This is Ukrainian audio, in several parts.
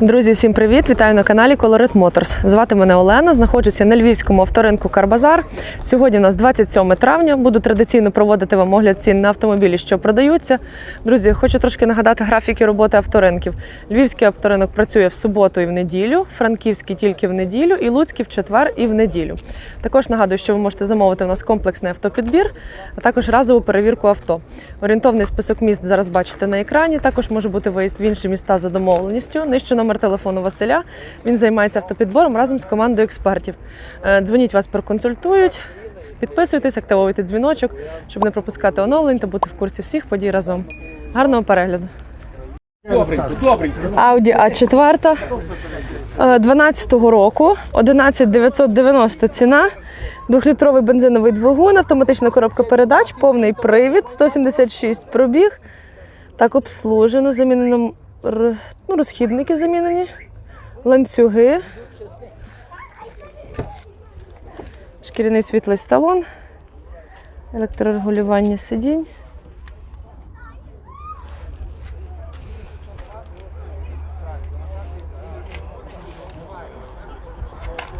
Друзі, всім привіт! Вітаю на каналі Colorit Motors. Звати мене Олена. Знаходжуся на львівському авторинку Карбазар. Сьогодні у нас 27 травня. Буду традиційно проводити вам огляд цін на автомобілі, що продаються. Друзі, хочу трошки нагадати графіки роботи авторинків. Львівський авторинок працює в суботу і в неділю, франківський тільки в неділю, і Луцький в четвер і в неділю. Також нагадую, що ви можете замовити у нас комплексний автопідбір, а також разову перевірку авто. Орієнтовний список міст зараз бачите на екрані. Також може бути виїзд в інші міста за домовленістю. Нижче номер телефону Василя. Він займається автопідбором разом з командою експертів. Е, Дзвоніть вас проконсультують. Підписуйтесь, активуйте дзвіночок, щоб не пропускати оновлень та бути в курсі всіх подій разом. Гарного перегляду. Добренько, добренько. Audi A4 е, 12-го року, 11990 ціна, двохлітровий бензиновий двигун, автоматична коробка передач, повний привід, 176 пробіг. Так обслужено, замінено ну, розхідники замінені, ланцюги. Шкіряний світлий салон, електрорегулювання сидінь.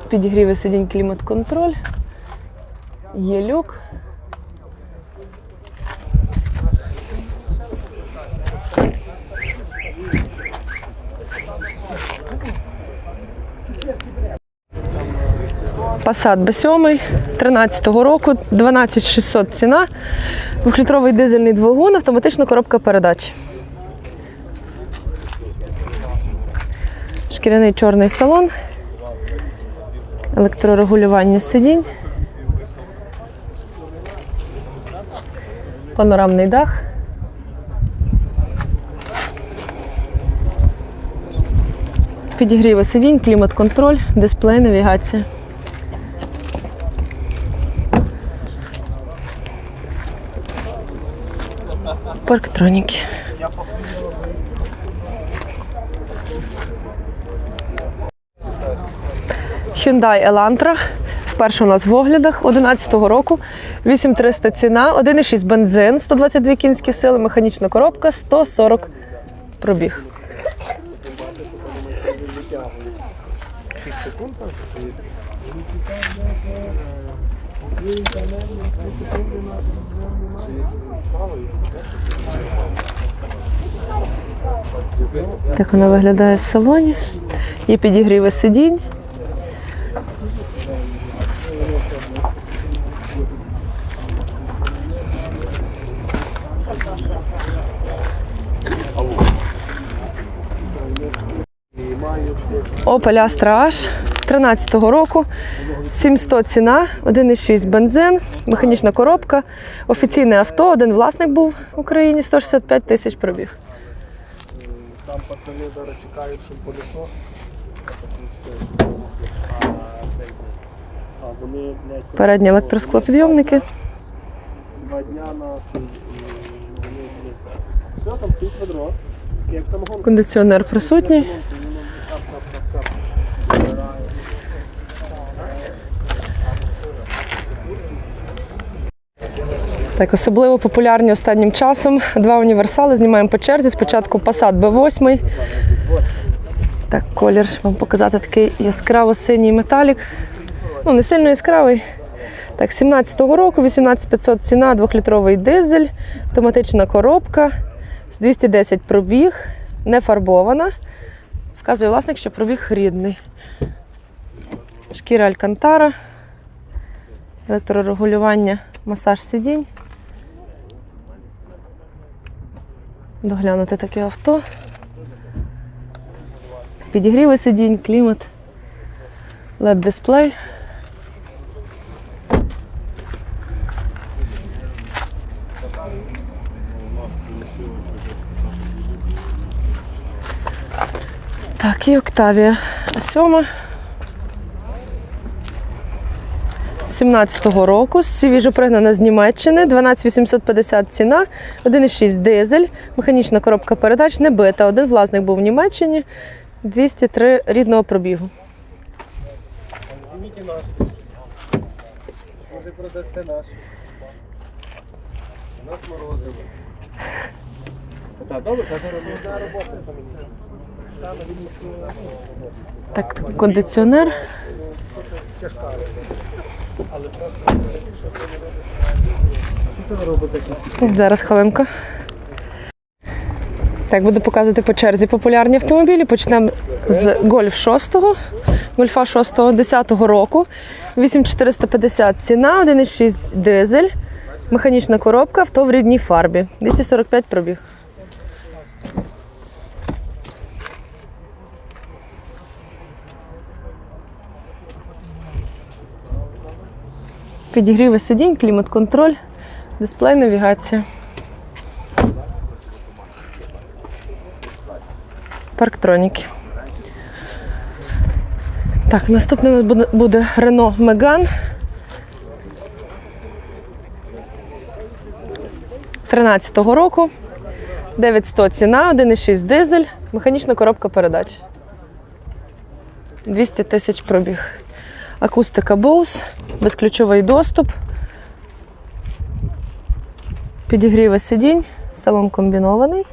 Підігріви сидінь клімат-контроль. Є люк. Passat B7 13-го року, 12600 ціна, двохлітровий дизельний двигун, автоматична коробка передач. Шкіряний чорний салон електрорегулювання сидінь, панорамний дах. Підігріви сидінь, клімат-контроль, дисплей, навігація. Парктроніки. Hyundai Elantra. Вперше у нас в оглядах 11-го року. 8300 ціна, 1,6 бензин, 122 кінські сили, механічна коробка, 140 пробіг. Так вона виглядає в салоні. Є підігріви сидінь. Opel Astra H 13-го року. 700 ціна, 1,6 бензин, механічна коробка, офіційне авто, один власник був в Україні, 165 тисяч пробіг. Там пацани зараз чекають, щоб полісо. А Передні електросклопідйомники. два дня на вони, блядь. Що там, тут ведро? Як самогон. Кондиціонер присутній. Так, особливо популярні останнім часом. Два універсали знімаємо по черзі. Спочатку Passat B8. Так, колір щоб вам показати такий яскраво-синій металік. Ну, не сильно яскравий. Так, 17-го року, 18500 ціна, 2-літровий дизель, автоматична коробка, 210 пробіг, не фарбована. Вказує власник, що пробіг рідний. Шкіра Алькантара, електрорегулювання, масаж сидінь. Доглянути таке авто. Підігріви сидінь, клімат, led дисплей. Так, і Октавія. Сьома. 17-го року, свіжо пригнана з Німеччини, 12850 ціна, 1,6 дизель, механічна коробка передач, не бита. Один власник був в Німеччині, 203 рідного пробігу. Зніміть наш. Може продасте наш. У нас морозиво. Так, добре, так робота. Так, кондиціонер. Зараз хвилинку. Так, буду показувати по черзі популярні автомобілі. Почнемо з Гольф 6, Гольфа 6 10-го року. 8450 ціна, 1,6 дизель, механічна коробка, авто в рідній фарбі. 245 пробіг. Підігріви сидінь, клімат-контроль, дисплей, навігація. Парктроніки. Так, наступним буде- Renault Megane. 13-го року. 9100 ціна, 1,6 дизель, механічна коробка передач. 200 тисяч пробіг. Акустика Bose, безключовий доступ. Підігріви сидінь, салон комбінований.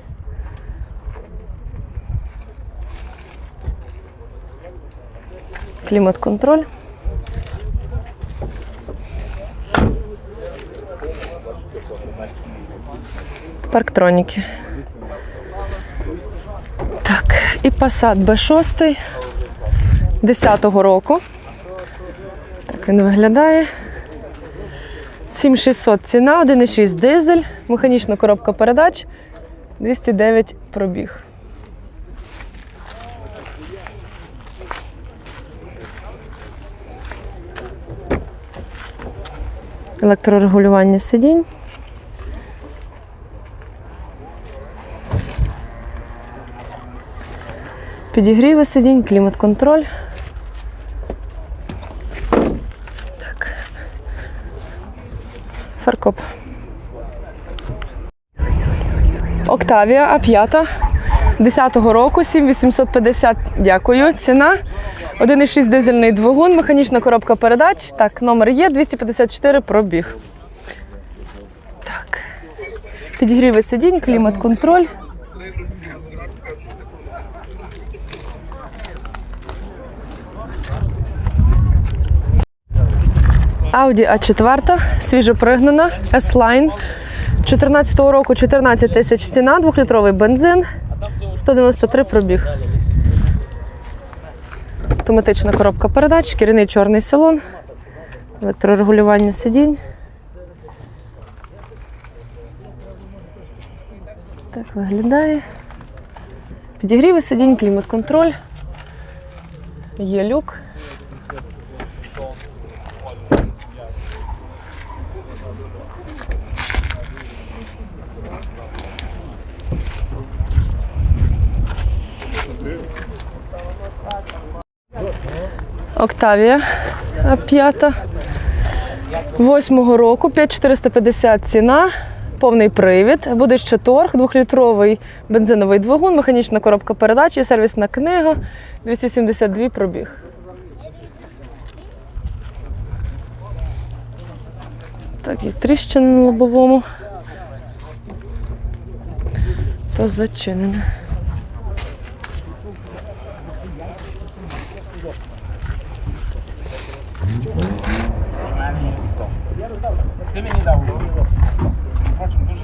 Клімат-контроль. Парктроніки. Так, і Passat B6 10-го року. Він виглядає. 7600 ціна, 1,6 дизель, механічна коробка передач, 209 пробіг. Електрорегулювання сидінь. Підігріви сидінь, клімат-контроль. Фаркоп. Октавія А5 10-го року, 7850. Дякую. Ціна. 1,6 дизельний двигун, механічна коробка передач. Так, номер є 254 пробіг. Так. Підігріви сидінь, клімат-контроль. Audi A4, свіжопригнана, S-Line. 14 року 14 тисяч ціна, двохлітровий бензин, 193 пробіг. Автоматична коробка передач, шкіряний чорний салон, електрорегулювання сидінь. Так виглядає. Підігріви сидінь, клімат-контроль. Є люк. Октавія А5. Восьмого року 5450 ціна, повний привід. Буде ще торг, двохлітровий бензиновий двигун, механічна коробка передач сервісна книга 272 пробіг. Так, і тріщини на лобовому. То зачинене. Ти мені дав. Впрочем, дуже.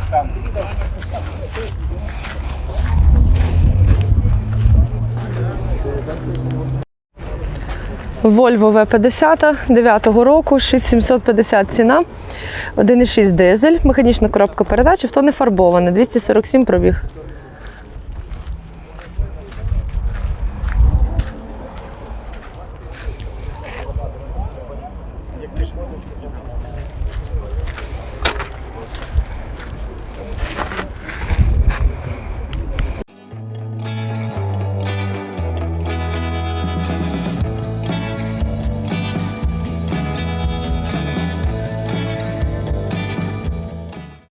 Volvo V50 9-го року, 6750 ціна, 1,6 дизель, механічна коробка передач, авто не фарбоване, 247 пробіг.